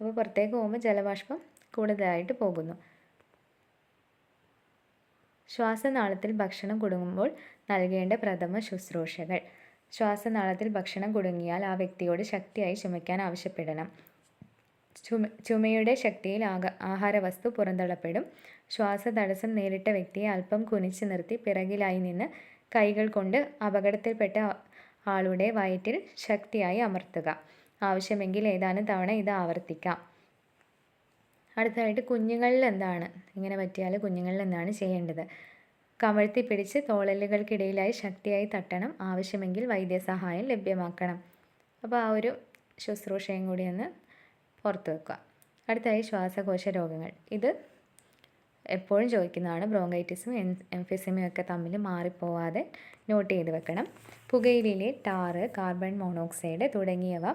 അപ്പോൾ പുറത്തേക്ക് പോകുമ്പോൾ ജലബാഷ്പം കൂടുതലായിട്ട് പോകുന്നു. ശ്വാസനാളത്തിൽ ഭക്ഷണം കുടുങ്ങുമ്പോൾ നൽകേണ്ട പ്രഥമ ശുശ്രൂഷകൾ. ശ്വാസനാളത്തിൽ ഭക്ഷണം കുടുങ്ങിയാൽ ആ വ്യക്തിയോട് ശക്തിയായി ചുമയ്ക്കാൻ ആവശ്യപ്പെടണം. ചുമ ചുമയുടെ ശക്തിയിൽ ആക ആഹാരവസ്തു പുറന്തള്ളപ്പെടും. ശ്വാസതടസ്സം നേരിട്ട വ്യക്തിയെ അല്പം കുനിച്ചു നിർത്തി പിറകിലായി നിന്ന് കൈകൾ കൊണ്ട് അപകടത്തിൽപ്പെട്ട ആളുടെ വയറ്റിൽ ശക്തിയായി അമർത്തുക. ആവശ്യമെങ്കിൽ ഏതാനും തവണ ഇത് ആവർത്തിക്കാം. അടുത്തതായിട്ട് കുഞ്ഞുങ്ങളിൽ എന്താണ്? ഇങ്ങനെ പറ്റിയാൽ കുഞ്ഞുങ്ങളിൽ എന്താണ് ചെയ്യേണ്ടത്? കമഴ്ത്തി പിടിച്ച് തോളലുകൾക്കിടയിലായി ശക്തിയായി തട്ടണം. ആവശ്യമെങ്കിൽ വൈദ്യസഹായം ലഭ്യമാക്കണം. അപ്പോൾ ആ ഒരു ശുശ്രൂഷയും കൂടി ഒന്ന് പുറത്തു വെക്കുക. അടുത്തായി ശ്വാസകോശ രോഗങ്ങൾ. ഇത് എപ്പോഴും ചോദിക്കുന്നതാണ്. ബ്രോങ്കൈറ്റിസും എംഫിസിമയും ഒക്കെ തമ്മിൽ മാറിപ്പോവാതെ നോട്ട് ചെയ്ത് വെക്കണം. പുകയിലെ ടാറ് കാർബൺ മോണോക്സൈഡ് തുടങ്ങിയവ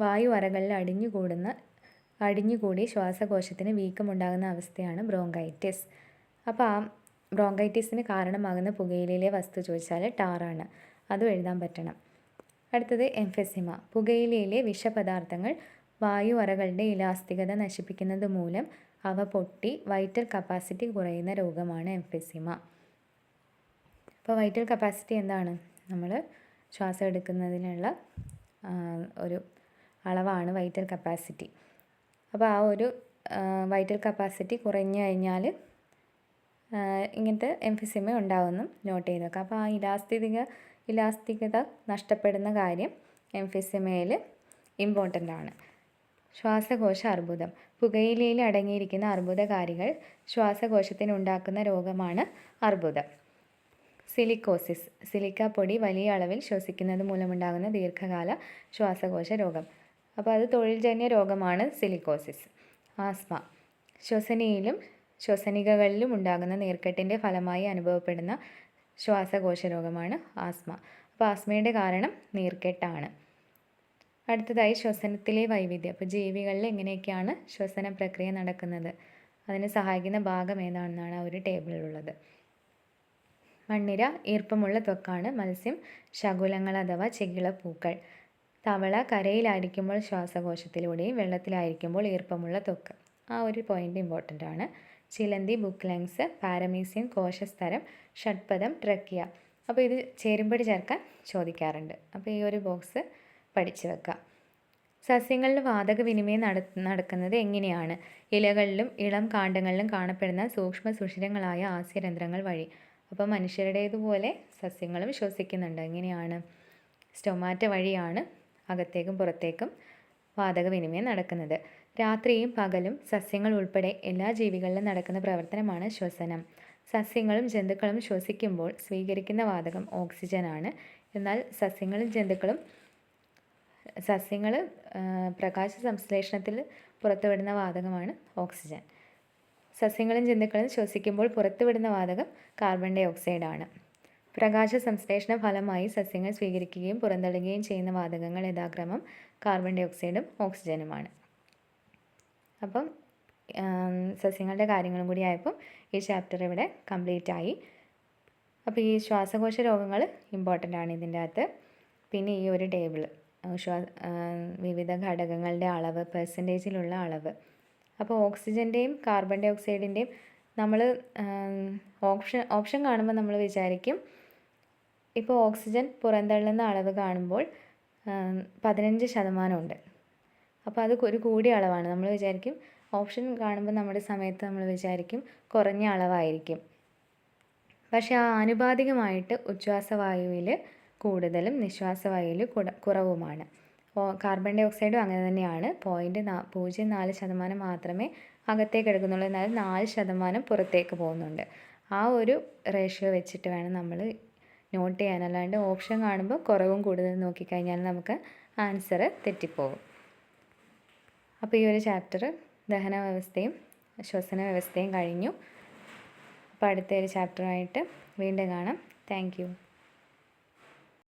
വായു അറകളിൽ അടിഞ്ഞുകൂടുന്ന അടിഞ്ഞുകൂടി ശ്വാസകോശത്തിന് വീക്കമുണ്ടാകുന്ന അവസ്ഥയാണ് ബ്രോങ്കൈറ്റിസ്. അപ്പോൾ ആ ബ്രോങ്കൈറ്റിസിന് കാരണമാകുന്ന പുകയിലയിലെ വസ്തു ചോദിച്ചാൽ ടാറാണ്. അതും എഴുതാൻ പറ്റണം. അടുത്തത് എംഫെസിമ. പുകയിലയിലെ വിഷപദാർത്ഥങ്ങൾ വായു അറകളുടെ ഇലാസ്തികത നശിപ്പിക്കുന്നത് മൂലം അവ പൊട്ടി വൈറ്റൽ കപ്പാസിറ്റി കുറയുന്ന രോഗമാണ് എംഫെസിമ. അപ്പോൾ വൈറ്റൽ കപ്പാസിറ്റി എന്താണ്? നമ്മൾ ശ്വാസം എടുക്കുന്നതിനുള്ള ഒരു അളവാണ് വൈറ്റൽ കപ്പാസിറ്റി. അപ്പോൾ ആ ഒരു വൈറ്റൽ കപ്പാസിറ്റി കുറഞ്ഞു കഴിഞ്ഞാൽ ഇങ്ങനത്തെ എംഫിസിമ ഉണ്ടാവുമെന്നും നോട്ട് ചെയ്ത് വെക്കുക അപ്പോൾ ആ ഇലാസ്തിക ഇലാസ്തികത നഷ്ടപ്പെടുന്ന കാര്യം എംഫിസിമയിൽ ഇമ്പോർട്ടന്റ് ആണ്. ശ്വാസകോശ അർബുദം. പുകയിലയിൽ അടങ്ങിയിരിക്കുന്ന അർബുദകാരികൾ ശ്വാസകോശത്തിന് ഉണ്ടാക്കുന്ന രോഗമാണ് അർബുദം. സിലിക്കോസിസ്. സിലിക്ക പൊടി വലിയ അളവിൽ ശ്വസിക്കുന്നത് മൂലമുണ്ടാകുന്ന ദീർഘകാല ശ്വാസകോശ രോഗം. അപ്പോൾ അത് തൊഴിൽജന്യ രോഗമാണ് സിലിക്കോസിസ്. ആസ്മ. ശ്വസനിയിലും ശ്വസനികകളിലും ഉണ്ടാകുന്ന നീർക്കെട്ടിന്റെ ഫലമായി അനുഭവപ്പെടുന്ന ശ്വാസകോശ രോഗമാണ് ആസ്മ. അപ്പോൾ ആസ്മയുടെ കാരണം നീർക്കെട്ടാണ്. അടുത്തതായി ശ്വസനത്തിലെ വൈവിധ്യം. അപ്പോൾ ജീവികളിൽ എങ്ങനെയൊക്കെയാണ് ശ്വസന പ്രക്രിയ നടക്കുന്നത്? അതിന് സഹായിക്കുന്ന ഭാഗം ഏതാണെന്നാണ് ആ ഒരു ടേബിളിലുള്ളത്. മണ്ണിര ഈർപ്പമുള്ള ത്വക്കാണ് മത്സ്യം ശകുലങ്ങൾ അഥവാ ചെകിള പൂക്കൾ തവള കരയിലായിരിക്കുമ്പോൾ ശ്വാസകോശത്തിലൂടെയും വെള്ളത്തിലായിരിക്കുമ്പോൾ ഈർപ്പമുള്ള ത്വക്ക്. ആ ഒരു പോയിന്റ് ഇമ്പോർട്ടന്റ് ആണ്. ചിലന്തി ബുക്ക് ലെങ്സ് പാരമീസിയം കോശസ്തരം ഷഡ്പദം ട്രക്കിയ. അപ്പോൾ ഇത് ചേരുമ്പടി ചേർക്കാൻ ചോദിക്കാറുണ്ട്. അപ്പോൾ ഈ ഒരു ബോക്സ് പഠിച്ചു വെക്കുക സസ്യങ്ങളിൽ വാതക വിനിമയം നട നടക്കുന്നത് എങ്ങനെയാണ്? ഇലകളിലും ഇളം കാണ്ഡങ്ങളിലും കാണപ്പെടുന്ന സൂക്ഷ്മ സുഷിരങ്ങളായ ആസ്യരന്ധ്രങ്ങൾ വഴി. അപ്പോൾ മനുഷ്യരുടേതുപോലെ സസ്യങ്ങളും ശ്വസിക്കുന്നുണ്ട്. എങ്ങനെയാണ്? സ്റ്റൊമാറ്റ വഴിയാണ് അകത്തേക്കും പുറത്തേക്കും വാതക വിനിമയം നടക്കുന്നത്. രാത്രിയും പകലും സസ്യങ്ങൾ ഉൾപ്പെടെ എല്ലാ ജീവികളിലും നടക്കുന്ന പ്രവർത്തനമാണ് ശ്വസനം. സസ്യങ്ങളും ജന്തുക്കളും ശ്വസിക്കുമ്പോൾ സ്വീകരിക്കുന്ന വാതകം ഓക്സിജനാണ്. എന്നാൽ സസ്യങ്ങളും ജന്തുക്കളും സസ്യങ്ങൾ പ്രകാശ സംശ്ലേഷണത്തിൽ പുറത്തുവിടുന്ന വാതകമാണ് ഓക്സിജൻ. സസ്യങ്ങളും ജന്തുക്കളും ശ്വസിക്കുമ്പോൾ പുറത്തുവിടുന്ന വാതകം കാർബൺ ഡൈ ഓക്സൈഡാണ്. പ്രകാശ സംശ്ലേഷണ ഫലമായി സസ്യങ്ങൾ സ്വീകരിക്കുകയും പുറന്തള്ളുകയും ചെയ്യുന്ന വാതകങ്ങൾ യഥാക്രമം കാർബൺ ഡൈ ഓക്സൈഡും ഓക്സിജനുമാണ്. അപ്പം സസ്യങ്ങളുടെ കാര്യങ്ങളും കൂടി ആയപ്പോൾ ഈ ചാപ്റ്റർ ഇവിടെ കംപ്ലീറ്റ് ആയി. അപ്പോൾ ഈ ശ്വാസകോശ രോഗങ്ങൾ ഇമ്പോർട്ടന്റ് ആണ് ഇതിന്റെ അകത്ത്. പിന്നെ ഈ ഒരു ടേബിൾ ശ്വാ വിവിധ ഘടകങ്ങളുടെ അളവ് പെർസെന്റേജിലുള്ള അളവ്. അപ്പോൾ ഓക്സിജന്റെയും കാർബൺ ഡൈ ഓക്സൈഡിന്റെയും നമ്മൾ ഓപ്ഷൻ ഓപ്ഷൻ കാണുമ്പോൾ നമ്മൾ വിചാരിക്കും ഇപ്പോൾ ഓക്സിജൻ പുറന്തള്ളുന്ന അളവ് കാണുമ്പോൾ പതിനഞ്ച് ശതമാനമുണ്ട്. അപ്പോൾ അത് ഒരു കൂടിയ അളവാണ്. നമ്മൾ വിചാരിക്കും ഓപ്ഷൻ കാണുമ്പോൾ നമ്മുടെ സമയത്ത് നമ്മൾ വിചാരിക്കും കുറഞ്ഞ അളവായിരിക്കും. പക്ഷേ ആ ആനുപാതികമായിട്ട് ഉച്ഛ്വാസവായുവിൽ കൂടുതലും നിശ്വാസവായുവിൽ കുറവുമാണ്. കാർബൺ ഡൈ ഓക്സൈഡും അങ്ങനെ തന്നെയാണ്. പോയിന്റ് നാ പൂജ്യം നാല് ശതമാനം മാത്രമേ അകത്തേക്ക് എടുക്കുന്നുള്ളൂ. എന്നാൽ നാല് ശതമാനം പുറത്തേക്ക് പോകുന്നുണ്ട്. ആ ഒരു റേഷ്യോ വെച്ചിട്ട് വേണം നമ്മൾ നോട്ട് ചെയ്യാൻ. അല്ലാണ്ട് ഓപ്ഷൻ കാണുമ്പോൾ കുറവും കൂടുതലും നോക്കിക്കഴിഞ്ഞാൽ നമുക്ക് ആൻസർ തെറ്റിപ്പോകും അപ്പോൾ ഈ ഒരു ചാപ്റ്റർ ദഹന വ്യവസ്ഥയും ശ്വസന വ്യവസ്ഥയും കഴിഞ്ഞു. അപ്പോൾ അടുത്ത ഒരു ചാപ്റ്ററുമായിട്ട് വീണ്ടും കാണാം. താങ്ക്